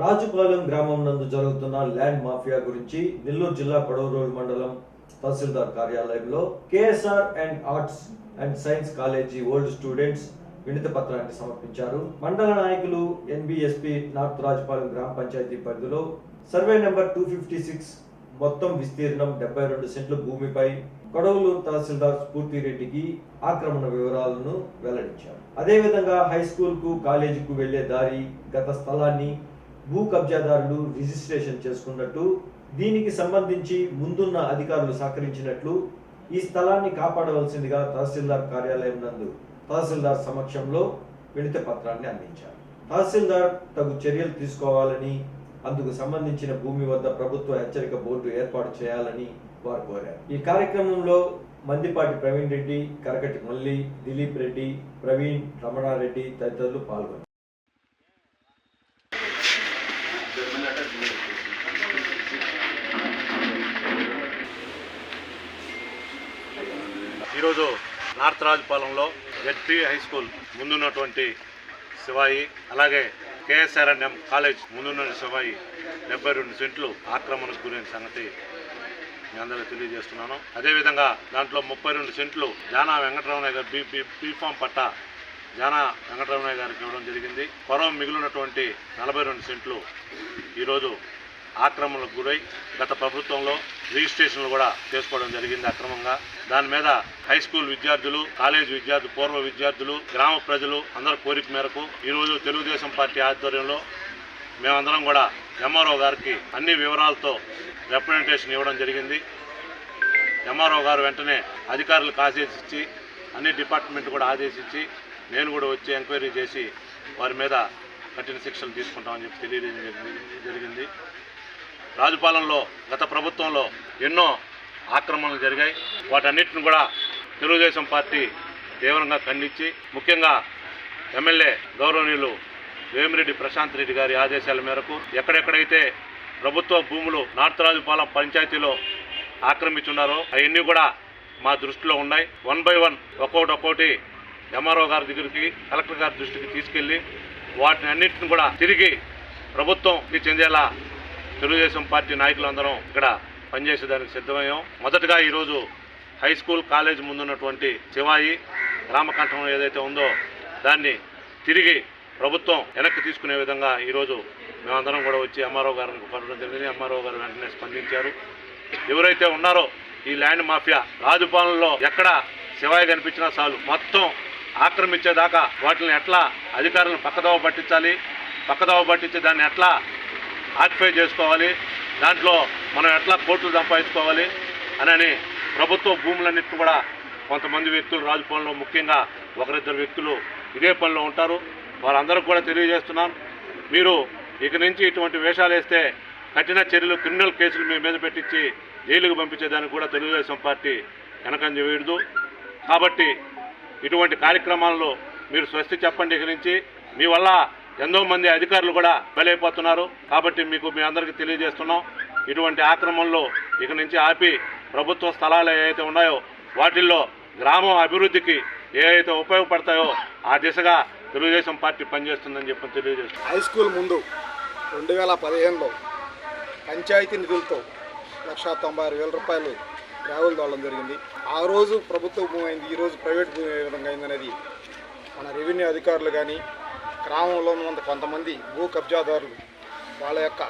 రాజుపాలెం గ్రామం నందు జరుగుతున్న ల్యాండ్ మాఫియా గురించి నెల్లూరు జిల్లా పడవరోడ్ మండలం తహసీల్దార్ కార్యాలయంలో KSR and arts and science college old students వినతి పత్రాన్ని సమర్పించారు. మండల నాయకులు ఎన్బిఎస్పి నార్త్ రాజుపాలెం గ్రామ పంచాయతీ పరిధిలో survey number two fifty six మొత్తం విస్తీర్ణం డెబ్బై రెండు సెంట్ల భూమిపై కొడవలూరు తహసీల్దార్ స్ఫూర్తి రెడ్డికి ఆక్రమణ వివరాలను వెల్లడించారు. అదేవిధంగా హై స్కూల్కు కాలేజీకు వెళ్ళే దారి గత స్థలాన్ని భూ కబ్జాదారులు రిజిస్ట్రేషన్ చేసుకున్నట్టు దీనికి సంబంధించి ముందున్న అధికారులు సహకరించినట్లు ఈ స్థలాన్ని కాపాడవలసిందిగా తహసీల్దార్ కార్యాలయం నందు తహసీల్దార్ సమక్షంలో వినతి పత్రాన్ని అందించారు. తహసీల్దార్ తగు చర్యలు తీసుకోవాలని అందుకు సంబంధించిన భూమి వద్ద ప్రభుత్వ హెచ్చరిక బోర్డు ఏర్పాటు చేయాలని వారు కోరారు. ఈ కార్యక్రమంలో మందిపాటి ప్రవీణ్ రెడ్డి కరకటి మల్లి దిలీప్ రెడ్డి ప్రవీణ్ రమణారెడ్డి తదితరులు పాల్గొన్నారు. ఈరోజు నార్త్ రాజుపాలెంలో జెడ్పీ హై స్కూల్ ముందున్నటువంటి శివాయి అలాగే కేఎస్ఆర్ఎన్ఎం కాలేజ్ ముందున్న శివాయి డెబ్బై రెండు సెంట్లు ఆక్రమణకు గురైన సంగతి మీ అందరికీ తెలియజేస్తున్నాను. అదేవిధంగా దాంట్లో ముప్పై రెండు సెంట్లు జానా వెంకటరమణయ్య గారు బీ బీ బీఫామ్ పట్ట జానా వెంకటరమణయ్య గారికి ఇవ్వడం జరిగింది. పొరం మిగిలినటువంటి నలభై రెండు సెంట్లు ఈరోజు ఆక్రమణకు గురై గత ప్రభుత్వంలో రిజిస్ట్రేషన్లు కూడా చేసుకోవడం జరిగింది అక్రమంగా. దాని మీద హై స్కూల్ విద్యార్థులు కాలేజ్ విద్యార్థులు పూర్వ విద్యార్థులు గ్రామ ప్రజలు అందరి కోరిక మేరకు ఈరోజు తెలుగుదేశం పార్టీ ఆధ్వర్యంలో మేమందరం కూడా ఎంఆర్ఓ గారికి అన్ని వివరాలతో రిప్రజెంటేషన్ ఇవ్వడం జరిగింది. ఎంఆర్ఓ గారు వెంటనే అధికారులకు ఆదేశించి అన్ని డిపార్ట్మెంట్ కూడా ఆదేశించి నేను కూడా వచ్చి ఎంక్వైరీ చేసి వారి మీద కఠిన శిక్షలు తీసుకుంటామని చెప్పి తెలియజేయడం జరిగింది- రాజుపాలెంలో గత ప్రభుత్వంలో ఎన్నో ఆక్రమణలు జరిగాయి. వాటన్నిటిని కూడా తెలుగుదేశం పార్టీ తీవ్రంగా ఖండించి ముఖ్యంగా ఎమ్మెల్యే గౌరవనీయులు వేమిరెడ్డి ప్రశాంత్ రెడ్డి గారి ఆదేశాల మేరకు ఎక్కడెక్కడైతే ప్రభుత్వ భూములు నార్త్ రాజుపాలెం పంచాయతీలో ఆక్రమించున్నారో అవన్నీ కూడా మా దృష్టిలో ఉన్నాయి. వన్ బై వన్ ఒక్కొక్కటి ఒక్కొక్కటి ఎంఆర్ఓ గారి దగ్గరికి కలెక్టర్ గారి దృష్టికి తీసుకెళ్ళి వాటిని అన్నింటిని కూడా తిరిగి ప్రభుత్వంకి చెందేలా తెలుగుదేశం పార్టీ నాయకులందరం ఇక్కడ పనిచేసేదానికి సిద్ధమయ్యాం. మొదటగా ఈరోజు హై స్కూల్ కాలేజ్ ముందున్నటువంటి శివాయి రామకంఠం ఏదైతే ఉందో దాన్ని తిరిగి ప్రభుత్వం వెనక్కి తీసుకునే విధంగా ఈరోజు మేమందరం కూడా వచ్చి ఎంఆర్ఓ గారిని కోరడం జరిగింది. ఎంఆర్ఓ గారు వెంటనే స్పందించారు. ఎవరైతే ఉన్నారో ఈ ల్యాండ్ మాఫియా రాజుపాలనలో ఎక్కడ శివాయి కనిపించినా చాలు. మొత్తం ఆక్రమించేదాకా వాటిని ఎట్లా అధికారులను పక్కదోవ పట్టించాలి? పక్కదోవ పట్టించి దాన్ని ఎట్లా ఆక్యుపై చేసుకోవాలి? దాంట్లో మనం ఎట్లా కోట్లు సంపాదించుకోవాలి? అని ప్రభుత్వ భూములన్నింటిని కూడా కొంతమంది వ్యక్తులు రాజభవన్లో ముఖ్యంగా ఒకరిద్దరు వ్యక్తులు ఇదే పనిలో ఉంటారు. వారందరికీ కూడా తెలియజేస్తున్నాను మీరు ఇక నుంచి ఇటువంటి వేషాలు వేస్తే కఠిన చర్యలు క్రిమినల్ కేసులు మీ మీద పెట్టించి జైలుకు పంపించేదానికి కూడా తెలుగుదేశం పార్టీ వెనకంజ వేయదు కాబట్టి ఇటువంటి కార్యక్రమాల్లో మీరు స్వస్తి చెప్పండి గురించి నుంచి. మీ వల్ల ఎంతో మంది అధికారులు కూడా బలైపోతున్నారు. కాబట్టి మీకు మీ అందరికీ తెలియజేస్తున్నాం. ఇటువంటి ఆక్రమణలో ఇక నుంచి ఆపి ప్రభుత్వ స్థలాలు ఏవైతే ఉన్నాయో వాటిల్లో గ్రామం అభివృద్ధికి ఏవైతే ఉపయోగపడతాయో ఆ దిశగా తెలుగుదేశం పార్టీ పనిచేస్తుందని చెప్పి తెలియజేస్తుంది హై స్కూల్ ముందు రెండు వేల పదిహేనులో పంచాయతీ నిధులతో లక్ష తొంభై ఆరు వేల రూపాయలు గ్రావెల్ తోలడం జరిగింది. ఆ రోజు ప్రభుత్వ భూమి అయింది ఈరోజు ప్రైవేట్ భూమి ఏ విధంగా అయిందనేది మన రెవెన్యూ అధికారులు కానీ గ్రామంలో ఉన్న కొంతమంది భూ కబ్జాదారులు వాళ్ళ యొక్క